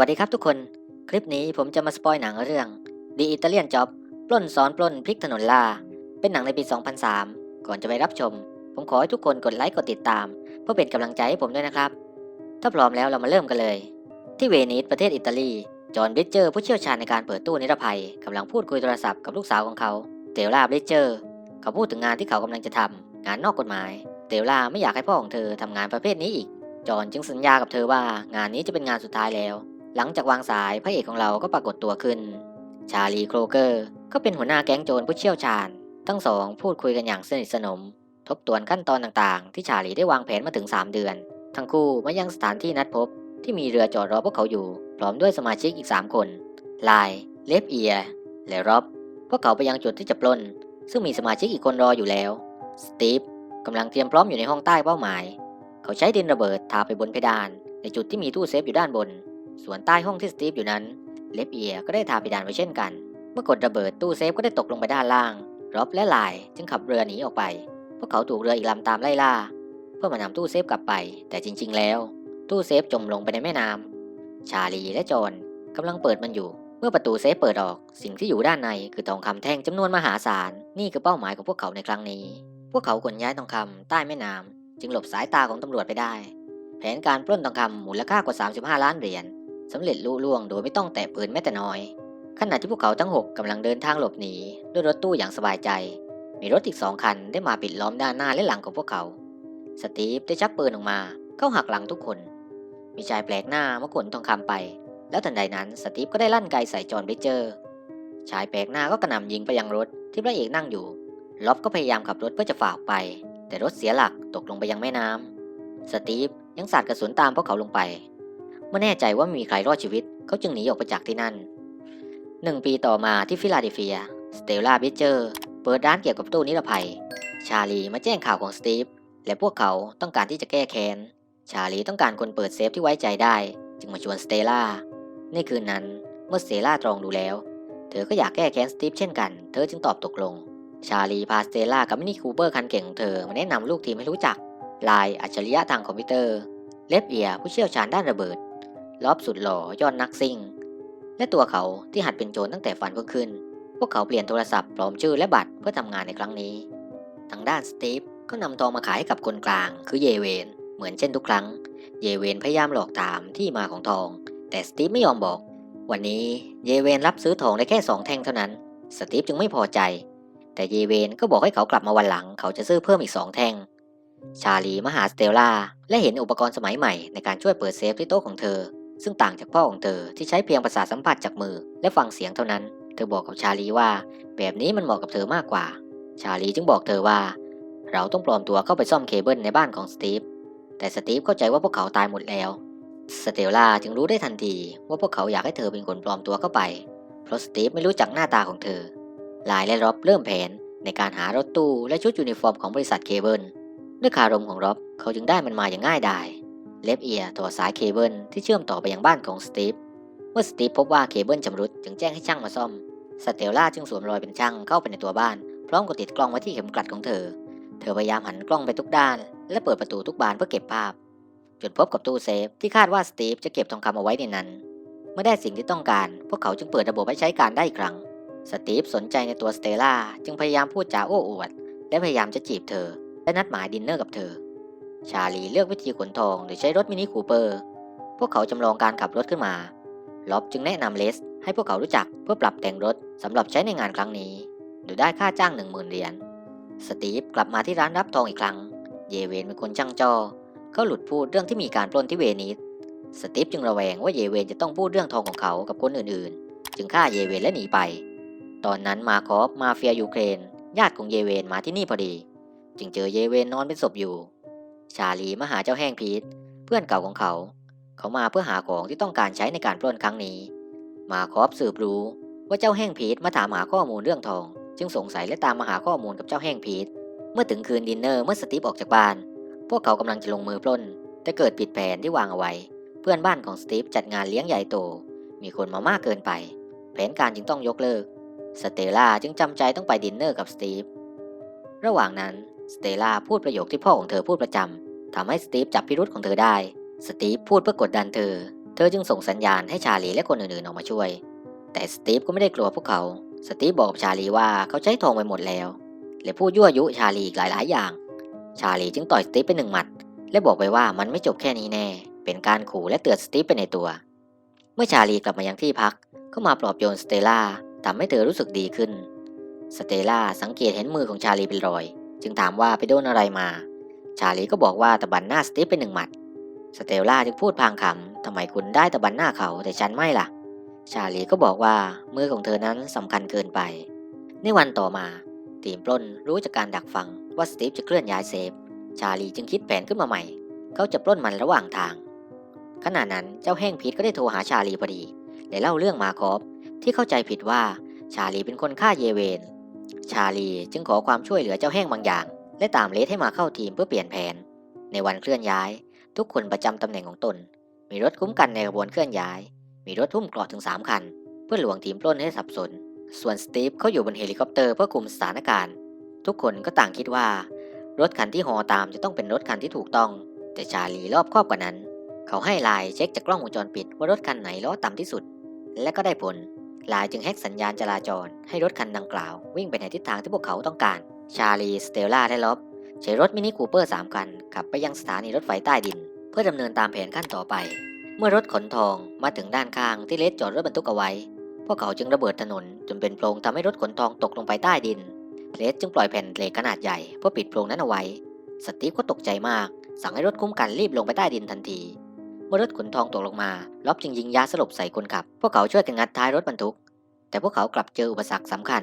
วัสดีครับทุกคน คลิปนี้ผมจะมาสปอยหนังเรื่อง The Italian Job ปล้นซ้อนปล้นพลิกถนนล่า เป็นหนังในปี 2003 ก่อนจะไปรับชม ผมขอให้ทุกคนกดไลค์กดติดตาม เพื่อเป็นกำลังใจให้ผมด้วยนะครับ ถ้าพร้อมแล้วเรามาเริ่มกันเลย ที่เวนิสประเทศอิตาลี จอห์นบิเจอร์ผู้เชี่ยวชาญในการเปิดตู้นิรภัยกำลังพูดคุยโทรศัพท์กับลูกสาวของเขา เตลล่าบริดเจอร์ เขาพูดถึงงานที่เขากำลังจะทำงานนอกกฎหมาย เตลล่าไม่อยากให้พ่อของเธอทำงานประเภทนี้อีก จอห์นจึงสัญญากับเธอว่างานนี้จะเป็นงานสุดท้ายแล้ว หลังจากวางสายพระเอกของเราก็ปรากฏตัวขึ้น ชาลีโครเกอร์ก็เป็นหัวหน้าแก๊งโจรผู้เชี่ยวชาญ ทั้งสองพูดคุยกันอย่างสนิทสนม ทบทวนขั้นตอนต่างๆ ที่ชาลีได้วางแผนมาถึง 3 เดือน ทั้งคู่มายังสถานที่นัดพบ ที่มีเรือจอดรอพวกเขาอยู่ พร้อมด้วยสมาชิกอีก 3 คนไลน์เลฟเอีย และร็อบพวกเขาไปยังจุดที่จะปล้น ซึ่งมีสมาชิกอีกคนรออยู่แล้ว สตีฟกำลังเตรียมพร้อมอยู่ในห้องใต้เป้าหมาย เขาใช้ดินระเบิดทาไปบนเพดาน ในจุดที่มีตู้เซฟอยู่ด้านบน ส่วนใต้ห้องที่สตีฟอยู่นั้น เลฟเอียก็ได้ทาเพดานไว้เช่นกัน เมื่อกดระเบิดตู้เซฟก็ได้ตกลงไปด้านล่างร็อบและไลน์จึงขับเรือหนีออกไป พวกเขาถูกเรืออีกลำตามไล่ล่า เพื่อมานำตู้เซฟกลับไป แต่จริง ๆ แล้ว ตู้เซฟจมลงไปในแม่น้ำชาลีและจอนกำลังเปิดมันอยู่ เมื่อประตูเซฟเปิดออก สิ่งที่อยู่ด้านในคือทองคำแท่งจำนวนมหาศาล นี่คือเป้าหมายของพวกเขาในครั้งนี้ พวกเขาขนย้ายทองคำใต้แม่น้ำจึงหลบสายตาของตำรวจไปได้ แผนการปล้นทองคำมูลค่ากว่า 35 ล้านเหรียญ สำเร็จลุล่วงโดยไม่ต้องแตะปืนแม้แต่น้อย ขณะที่พวกเขาทั้ง 6กำลังเดินทางหลบหนีด้วยรถตู้อย่างสบายใจ มีรถอีกสองคันได้มาปิดล้อมด้านหน้าและหลังของพวกเขา สตีฟได้ชักปืนออกมาเข้าหักหลังทุกคน มีชายแปลกหน้ามาขนทองคำไป แล้วทันใดนั้นสตีฟก็ได้ลั่นไกใส่จอห์นบริเจอร์ ชายแปลกหน้าก็กระหน่ำยิงไปยังรถที่พระเอกนั่งอยู่ล็อบก็พยายามขับรถเพื่อจะฝ่าออกไป แต่รถเสียหลักตกลงไปยังแม่น้ำสตีฟยังสาดกระสุนตามพวกเขาลงไป เมื่อแน่ใจว่ามีใครรอดชีวิตเขาจึงหนีออกไปจากที่นั่นหนึ่งปีต่อมาที่ฟิลาเดลเฟีย สเตลลาบิเจอร์เปิดร้านเกี่ยวกับตู้นิรภัย ชาลีมาแจ้งข่าวของสตีฟและพวกเขาต้องการที่จะแก้แค้น ชาลีต้องการคนเปิดเซฟที่ไว้ใจได้ จึงมาชวนสเตลลาในคืนนั้นเมื่อสเตลลาตรองดูแล้ว เธอก็อยากแก้แค้นสตีฟเช่นกัน เธอจึงตอบตกลง ชาลีพาสเตลลากับมินิคูเปอร์คันเก่งของเธอมาแนะนำลูกทีมให้รู้จักลายอัจฉริยะทางคอมพิวเตอร์ เลฟเอียผู้เชี่ยวชาญด้านระเบิด ลอบสุดหล่อยอดนักซิ่ง และตัวเขาที่หัดเป็นโจรตั้งแต่ฝันเพิ่งขึ้น พวกเขาเปลี่ยนโทรศัพท์ปลอมชื่อและบัตรเพื่อทำงานในครั้งนี้ ทางด้านสตีฟก็นำทองมาขายให้กับคนกลาง คือเยเวนเหมือนเช่นทุกครั้ง เยเวนพยายามหลอกถามที่มาของทอง แต่สตีฟไม่ยอมบอก วันนี้เยเวนรับซื้อทองได้แค่สองแท่งเท่านั้น สตีฟจึงไม่พอใจ แต่เยเวนก็บอกให้เขากลับมาวันหลัง เขาจะซื้อเพิ่มอีกสองแท่ง ชาลีมาหาสเตลล่าและเห็นอุปกรณ์สมัยใหม่ในการช่วยเปิดเซฟที่โต๊ะของเธอ ซึ่งต่างจากพ่อของเธอที่ใช้เพียงประสาสัมผัสจากมือและฟังเสียงเท่านั้น เธอบอกกับชาลีว่า แบบนี้มันเหมาะกับเธอมากกว่า ชาลีจึงบอกเธอว่า เราต้องปลอมตัวเข้าไปซ่อมเคเบิลในบ้านของสตีฟ แต่สตีฟเข้าใจว่าพวกเขาตายหมดแล้ว สเตลล่าจึงรู้ได้ทันทีว่าพวกเขาอยากให้เธอเป็นคนปลอมตัวเข้าไป เพราะสตีฟไม่รู้จักหน้าตาของเธอ ลายและร็อบเริ่มแผนในการหารถตู้และชุดยูนิฟอร์มของบริษัทเคเบิลด้วยคารมของร็อบเขาจึงได้มันมาอย่างง่ายดาย เลฟเอียต่อสายเคเบิลที่เชื่อมต่อไปยังบ้านของสตีฟ เมื่อสตีฟพบว่าเคเบิลชำรุดจึงแจ้งให้ช่างมาซ่อม สเตลล่าจึงสวมรอยเป็นช่างเข้าไปในตัวบ้าน พร้อมกับติดกล้องไว้ที่เข็มกลัดของเธอ เธอพยายามหันกล้องไปทุกด้าน และเปิดประตูทุกบานเพื่อเก็บภาพ จนพบกับตู้เซฟที่คาดว่าสตีฟจะเก็บทองคำเอาไว้ในนั้น เมื่อได้สิ่งที่ต้องการ พวกเขาจึงเปิดระบบให้ใช้การได้อีกครั้ง สตีฟสนใจในตัวสเตลล่าจึงพยายามพูดจาโอ้อวด และพยายามจะจีบเธอ และนัดหมายดินเนอร์กับเธอ ชาลีเลือกวิธีขนทองโดยใช้รถมินิคูเปอร์ พวกเขาจำลองการขับรถขึ้นมา ล็อบจึงแนะนำเลสให้พวกเขารู้จักเพื่อปรับแต่งรถสำหรับใช้ในงานครั้งนี้ โดยได้ค่าจ้างหนึ่งหมื่นเหรียญ สตีฟกลับมาที่ร้านรับทองอีกครั้ง เยเวนเป็นคนช่างจอเขาหลุดพูดเรื่องที่มีการปล้นที่เวนิส สตีฟจึงระแวงว่าเยเวนจะต้องพูดเรื่องทองของเขากับคนอื่นๆ จึงฆ่าเยเวนและหนีไป ตอนนั้นมาคอฟมาเฟียยูเครน ญาติของเยเวนมาที่นี่พอดี จึงเจอเยเวนนอนเป็นศพอยู่ ชาลีมาหาเจ้าแห้งพีทเพื่อนเก่าของเขา เขามาเพื่อหาของที่ต้องการใช้ในการปล้นครั้งนี้ มาคอฟสืบรู้ว่าเจ้าแห้งพีทมาถามหาข้อมูลเรื่องทอง จึงสงสัยและตามมาหาข้อมูลกับเจ้าแห้งพีทเมื่อถึงคืนดินเนอร์เมื่อสตีฟออกจากบ้าน พวกเขากำลังจะลงมือปล้น แต่เกิดผิดแผนที่วางเอาไว้ เพื่อนบ้านของสตีฟจัดงานเลี้ยงใหญ่โต มีคนมามากเกินไป แผนการจึงต้องยกเลิก สเตลล่าจึงจำใจต้องไปดินเนอร์กับสตีฟระหว่างนั้น สเตล่าพูดประโยคที่พ่อของเธอพูดประจำทำให้สตีฟจับพิรุษของเธอได้ สตีฟพูดเพื่อกดดันเธอ เธอจึงส่งสัญญาณให้ชาลีและคนอื่นๆออกมาช่วย แต่สตีฟก็ไม่ได้กลัวพวกเขา สตีฟบอกชาลีว่าเขาใช้ทองไปหมดแล้วและพูดยั่วยุชาลีอีกหลายๆอย่าง ชาลีจึงต่อยสตีฟไปหนึ่งหมัด และบอกไปว่ามันไม่จบแค่นี้แน่ เป็นการขู่และเตือนสตีฟไปในตัว เมื่อชาลีกลับมายังที่พักก็มาปลอบโยนสเตล่าทำให้เธอรู้สึกดีขึ้น สเตล่าสังเกตเห็นมือของชาลีเป็นรอย จึงถามว่าไปโดนอะไรมา ชาลีก็บอกว่าตะบันหน้าสตีฟเป็นหนึ่งหมัด สเตลล่าจึงพูดพางขำทำไมคุณได้ตะบันหน้าเขาแต่ฉันไม่ล่ะ ชาลีก็บอกว่ามือของเธอนั้นสำคัญเกินไป ในวันต่อมา ทีมปล้นรู้จากการดักฟังว่าสตีฟจะเคลื่อนย้ายเซฟ ชาลีจึงคิดแผนขึ้นมาใหม่ เขาจะปล้นมันระหว่างทาง ขณะนั้นเจ้าแห้งพิษก็ได้โทรหาชาลีพอดีและเล่าเรื่องมาคอฟที่เข้าใจผิดว่าชาลีเป็นคนฆ่าเยเวน ชาลีจึงขอความช่วยเหลือเจ้าแห้งบางอย่าง และตามเลสให้มาเข้าทีมเพื่อเปลี่ยนแผน ในวันเคลื่อนย้าย ทุกคนประจำตำแหน่งของตน มีรถคุ้มกันในกระบวนเคลื่อนย้าย มีรถทุ่มเกราะถึง 3 คัน เพื่อหลวงทีมปล้นให้สับสน ส่วนสตีฟเขาอยู่บนเฮลิคอปเตอร์เพื่อคุมสถานการณ์ ทุกคนก็ต่างคิดว่า รถคันที่ฮอตามจะต้องเป็นรถคันที่ถูกต้อง แต่ชาลีรอบครอบกว่านั้น เขาให้ไลน์เช็คจากกล้องวงจรปิดว่ารถคันไหนล้อต่ำที่สุด และก็ได้ผล ลน์จึงแฮกสัญญาณจราจร ให้รถคันดังกล่าว วิ่งไปในทิศทางที่พวกเขาต้องการ ชาลีสเตลล่าและล็อบใช้รถมินิคูเปอร์3คัน ขับไปยังสถานีรถไฟใต้ดิน เพื่อดำเนินตามแผนขั้นต่อไป เมื่อรถขนทองมาถึงด้านข้างที่เลสจอดรถบรรทุกเอาไว้ พวกเขาจึงระเบิดถนนจนเป็นโพรงทำให้รถขนทองตกลงไปใต้ดิน เลสจึงปล่อยแผ่นเหล็กขนาดใหญ่เพื่อปิดโพรงนั้นเอาไว้ สตีฟก็ตกใจมาก สั่งให้รถคุ้มกันรีบลงไปใต้ดินทันที เมื่อรถขนทองตกลงมาล็อบจึงยิงยาสลบใส่คนขับ พวกเขาช่วยกันงัดท้ายรถบรรทุก แต่พวกเขากลับเจออุปสรรคสำคัญ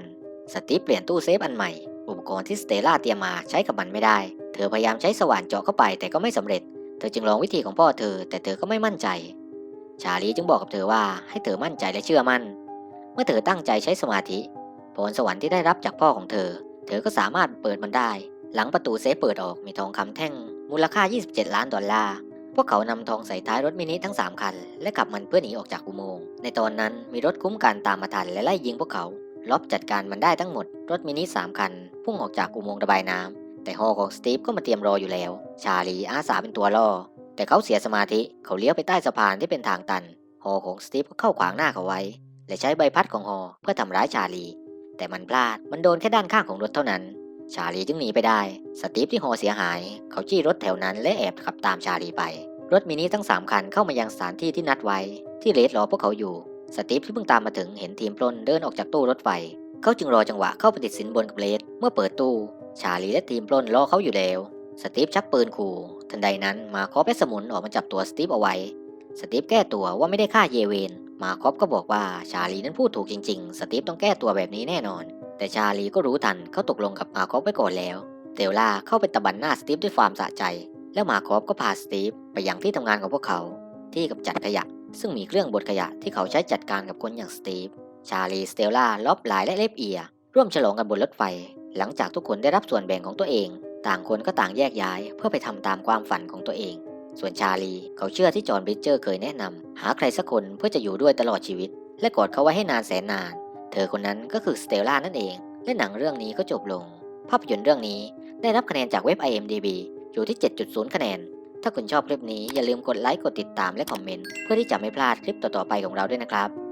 สตีฟเปลี่ยนตู้เซฟอันใหม่ อุปกรณ์ที่สเตล่าเตรียมมาใช้กับมันไม่ได้ เธอพยายามใช้สว่านเจาะเข้าไปแต่ก็ไม่สำเร็จ เธอจึงลองวิธีของพ่อเธอ แต่เธอก็ไม่มั่นใจ ชาลีจึงบอกกับเธอว่าให้เธอมั่นใจและเชื่อมั่น เมื่อเธอตั้งใจใช้สมาธิพรสวรรค์ที่ได้รับจากพ่อของเธอ เธอก็สามารถเปิดมันได้ หลังประตูเซฟเปิดออกมีทองคำแท่ง มูลค่า 27 ล้านดอลลาร์ พวกเขานำทองใส่ท้ายรถมินิทั้ง 3 คัน และขับมันเพื่อหนีออกจากอุโมงค์ ในตอนนั้นมีรถคุ้มกันตามมาทันและไล่ยิงพวกเขาล็อบจัดการมันได้ทั้งหมด รถมินิ 3 คัน พุ่งออกจากอุโมงค์ระบายน้ำแต่ฮอของสตีฟก็มาเตรียมรออยู่แล้ว ชาลีอาสาเป็นตัวล่อ แต่เขาเสียสมาธิเขาเลี้ยวไปใต้สะพานที่เป็นทางตันฮอของสตีฟก็เข้าขวางหน้าเขาไว้ และใช้ใบพัดของฮอเพื่อทำร้ายชาลี แต่มันพลาดมันโดนแค่ด้านข้างของรถเท่านั้น ชาลีจึงหนีไปได้ สตีฟที่ฮอเสียหาย เขาจี้รถแถวนั้นและแอบขับตามชาลีไป รถมินิทั้ง 3 คันเข้ามายังสถานที่ที่นัดไว้ ที่เลสรอพวกเขาอยู่ สตีฟที่เพิ่งตามมาถึงเห็นทีมปล้นเดินออกจากตู้รถไฟ เขาจึงรอจังหวะเข้าไปติดสินบนกับเลสเมื่อเปิดตู้ ชาลีและทีมปล้นรอเขาอยู่แล้ว สตีฟชักปืนขู่ทันใดนั้นมาคอฟและสมุนออกมาจับตัวสตีฟเอาไว้ สตีฟแก้ตัวว่าไม่ได้ฆ่าเยเวน มาคอฟก็บอกว่าชาลีนั้นพูดถูกจริงๆ สตีฟต้องแก้ตัวแบบนี้แน่นอน แต่ชาลีก็รู้ทันเขาตกลงกับมาคอฟไว้ก่อนแล้ว เตลล่าเข้าไปตะบันหน้าสตีฟด้วยความสะใจ แล้วมาคอฟก็พาสตีฟไปยังที่ทำงานของพวกเขา ที่กำจัดขยะ ซึ่งมีเครื่องบดขยะที่เขาใช้จัดการกับคนอย่างสตีฟ ชาลีสเตลล่าล็อบไลน์และเลฟเอีย ร่วมฉลองกันบนรถไฟ หลังจากทุกคนได้รับส่วนแบ่งของตัวเอง ต่างคนก็ต่างแยกย้าย เพื่อไปทำตามความฝันของตัวเอง ส่วนชาลีเขาเชื่อที่จอห์นบริดเจอร์เคยแนะนำหาใครสักคนเพื่อจะอยู่ด้วยตลอดชีวิต และกอดเขาไว้ให้นานแสนนาน เธอคนนั้นก็คือสเตลล่านั่นเอง และหนังเรื่องนี้ก็จบลง ภาพยนตร์เรื่องนี้ได้รับคะแนนจากเว็บ IMDb อยู่ที่ 7.0 คะแนน ถ้าคุณชอบคลิปนี้อย่าลืมกดไลค์ กดติดตามและคอมเมนต์ เพื่อที่จะไม่พลาดคลิปต่อๆไปของเราด้วยนะครับ